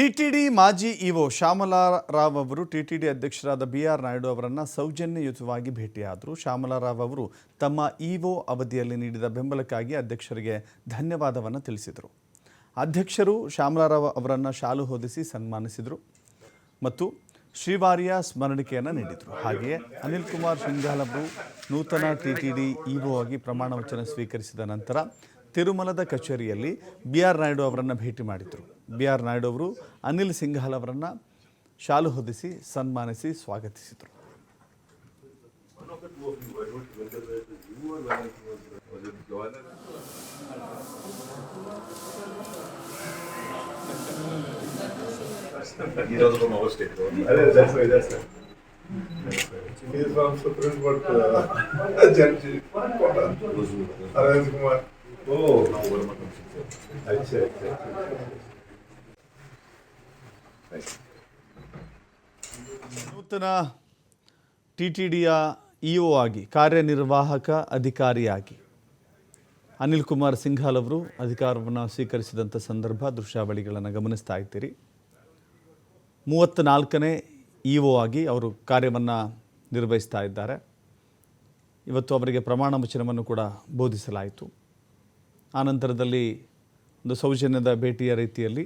TTD ಮಾಜಿ EO ಶ್ಯಾಮಲಾರಾವ್ ಅವರು TTD ಅಧ್ಯಕ್ಷರಾದ ಬಿ ಆರ್ ನಾಯ್ಡು ಅವರನ್ನು ಸೌಜನ್ಯಯುತವಾಗಿ ಭೇಟಿಯಾದರು. ಶ್ಯಾಮಲಾರಾವ್ ಅವರು ತಮ್ಮ ಇಒ ಅವಧಿಯಲ್ಲಿ ನೀಡಿದ ಬೆಂಬಲಕ್ಕಾಗಿ ಅಧ್ಯಕ್ಷರಿಗೆ ಧನ್ಯವಾದವನ್ನು ತಿಳಿಸಿದರು. ಅಧ್ಯಕ್ಷರು ಶ್ಯಾಮಲಾರಾವ್ ಅವರನ್ನು ಶಾಲು ಹೊದಿಸಿ ಸನ್ಮಾನಿಸಿದರು ಮತ್ತು ಶ್ರೀವಾರಿಯ ಸ್ಮರಣಿಕೆಯನ್ನು ನೀಡಿದರು. ಹಾಗೆಯೇ ಅನಿಲ್ ಕುಮಾರ್ ಸಿಂಘಾಲ್ ಅವರು ನೂತನ ಟಿಟಿಡಿ ಇಒ ಆಗಿ ಪ್ರಮಾಣ ವಚನ ಸ್ವೀಕರಿಸಿದ ನಂತರ ತಿರುಮಲದ ಕಚೇರಿಯಲ್ಲಿ ಬಿ ಆರ್ ನಾಯ್ಡು ಅವರನ್ನು ಭೇಟಿ ಮಾಡಿದರು. ಬಿ ಆರ್ ನಾಯ್ಡು ಅವರು ಅನಿಲ್ ಸಿಂಘಾಲ್ ಅವರನ್ನು ಶಾಲು ಹೊದಿಸಿ ಸನ್ಮಾನಿಸಿ ಸ್ವಾಗತಿಸಿದರು He was from our state. ನೂತನ ಟಿ ಟಿ ಡಿಯ ಇಒ ಆಗಿ, ಕಾರ್ಯನಿರ್ವಾಹಕ ಅಧಿಕಾರಿಯಾಗಿ ಅನಿಲ್ ಕುಮಾರ್ ಸಿಂಘಾಲ್ ಅವರು ಅಧಿಕಾರವನ್ನು ಸ್ವೀಕರಿಸಿದಂಥ ಸಂದರ್ಭ ದೃಶ್ಯಾವಳಿಗಳನ್ನು ಗಮನಿಸ್ತಾ ಇದ್ದೀರಿ. ಮೂವತ್ತ್ನಾಲ್ಕನೇ ಇಒ ಆಗಿ ಅವರು ಕಾರ್ಯವನ್ನು ನಿರ್ವಹಿಸ್ತಾ ಇದ್ದಾರೆ. ಇವತ್ತು ಅವರಿಗೆ ಪ್ರಮಾಣ ವಚನವನ್ನು ಕೂಡ ಬೋಧಿಸಲಾಯಿತು. ಆನಂತರದಲ್ಲಿ ಒಂದು ಸೌಜನ್ಯದ ಭೇಟಿಯ ರೀತಿಯಲ್ಲಿ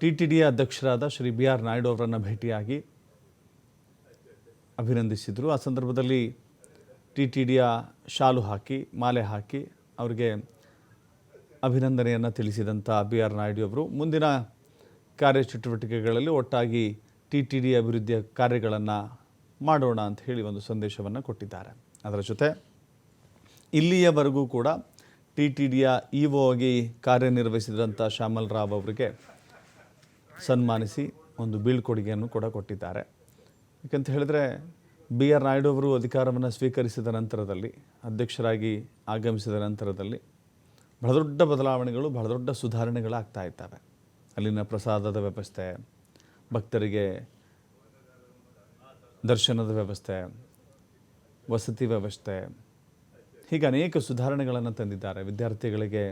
ಟಿ ಟಿ ಡಿ ಅಧ್ಯಕ್ಷರಾದ ಶ್ರೀ ಬಿ ಆರ್ ನಾಯ್ಡು ಅವರನ್ನು ಭೇಟಿಯಾಗಿ ಅಭಿನಂದಿಸಿದರು. ಆ ಸಂದರ್ಭದಲ್ಲಿ ಟಿ ಟಿ ಡಿಯ ಶಾಲು ಹಾಕಿ, ಮಾಲೆ ಹಾಕಿ ಅವರಿಗೆ ಅಭಿನಂದನೆಯನ್ನು ತಿಳಿಸಿದಂಥ ಬಿ ಆರ್ ನಾಯ್ಡು ಅವರು. ಮುಂದಿನ ಕಾರ್ಯಚಟುವಟಿಕೆಗಳಲ್ಲಿ ಒಟ್ಟಾಗಿ ಟಿ ಟಿ ಡಿ ಅಭಿವೃದ್ಧಿಯ ಕಾರ್ಯಗಳನ್ನು ಮಾಡೋಣ ಅಂತ ಹೇಳಿ ಒಂದು ಸಂದೇಶವನ್ನು ಕೊಟ್ಟಿದ್ದಾರೆ. ಅದರ ಜೊತೆ ಇಲ್ಲಿಯವರೆಗೂ ಕೂಡ ಟಿ ಟಿ ಡಿಯ ಇಒ ಆಗಿ ಕಾರ್ಯನಿರ್ವಹಿಸಿದಂಥ ಶ್ಯಾಮಲ್ ರಾವ್ ಅವರಿಗೆ ಸನ್ಮಾನಿಸಿ ಒಂದು ಬೀಳ್ಕೊಡುಗೆಯನ್ನು ಕೂಡ ಕೊಟ್ಟಿದ್ದಾರೆ. ಯಾಕಂತ ಹೇಳಿದ್ರೆ ಬಿ ಆರ್ ನಾಯ್ಡು ಅವರು ಅಧಿಕಾರವನ್ನು ಸ್ವೀಕರಿಸಿದ ನಂತರದಲ್ಲಿ, ಅಧ್ಯಕ್ಷರಾಗಿ ಆಗಮಿಸಿದ ನಂತರದಲ್ಲಿ ಬಹಳ ದೊಡ್ಡ ಬದಲಾವಣೆಗಳು, ಬಹಳ ದೊಡ್ಡ ಸುಧಾರಣೆಗಳಾಗ್ತಾ ಇದ್ದಾವೆ. ಅಲ್ಲಿನ ಪ್ರಸಾದದ ವ್ಯವಸ್ಥೆ, ಭಕ್ತರಿಗೆ ದರ್ಶನದ ವ್ಯವಸ್ಥೆ, ವಸತಿ ವ್ಯವಸ್ಥೆ, ಹೀಗೆ ಅನೇಕ ಸುಧಾರಣೆಗಳನ್ನು ತಂದಿದ್ದಾರೆ. ವಿದ್ಯಾರ್ಥಿಗಳಿಗೆ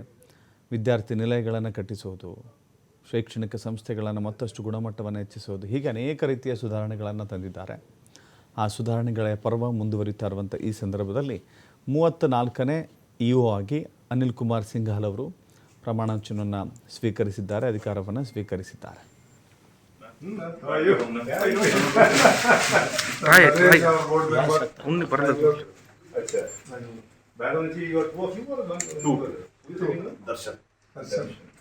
ವಿದ್ಯಾರ್ಥಿ ನಿಲಯಗಳನ್ನು ಕಟ್ಟಿಸೋದು ಶೈಕ್ಷಣಿಕ ಸಂಸ್ಥೆಗಳನ್ನು ಮತ್ತಷ್ಟು ಗುಣಮಟ್ಟವನ್ನು ಹೆಚ್ಚಿಸೋದು ಹೀಗೆ ಅನೇಕ ರೀತಿಯ ಸುಧಾರಣೆಗಳನ್ನು ತಂದಿದ್ದಾರೆ ಆ ಸುಧಾರಣೆಗಳ ಪರ್ವ ಮುಂದುವರಿತಾ ಇರುವಂಥ ಈ ಸಂದರ್ಭದಲ್ಲಿ ಮೂವತ್ತ ನಾಲ್ಕನೇ ಇ ಒ ಆಗಿ ಅನಿಲ್ ಕುಮಾರ್ ಸಿಂಘಾಲ್ ಅವರು ಪ್ರಮಾಣವಚನವನ್ನು ಸ್ವೀಕರಿಸಿದ್ದಾರೆ ಅಧಿಕಾರವನ್ನು ಸ್ವೀಕರಿಸಿದ್ದಾರೆ ಆಯ್ತು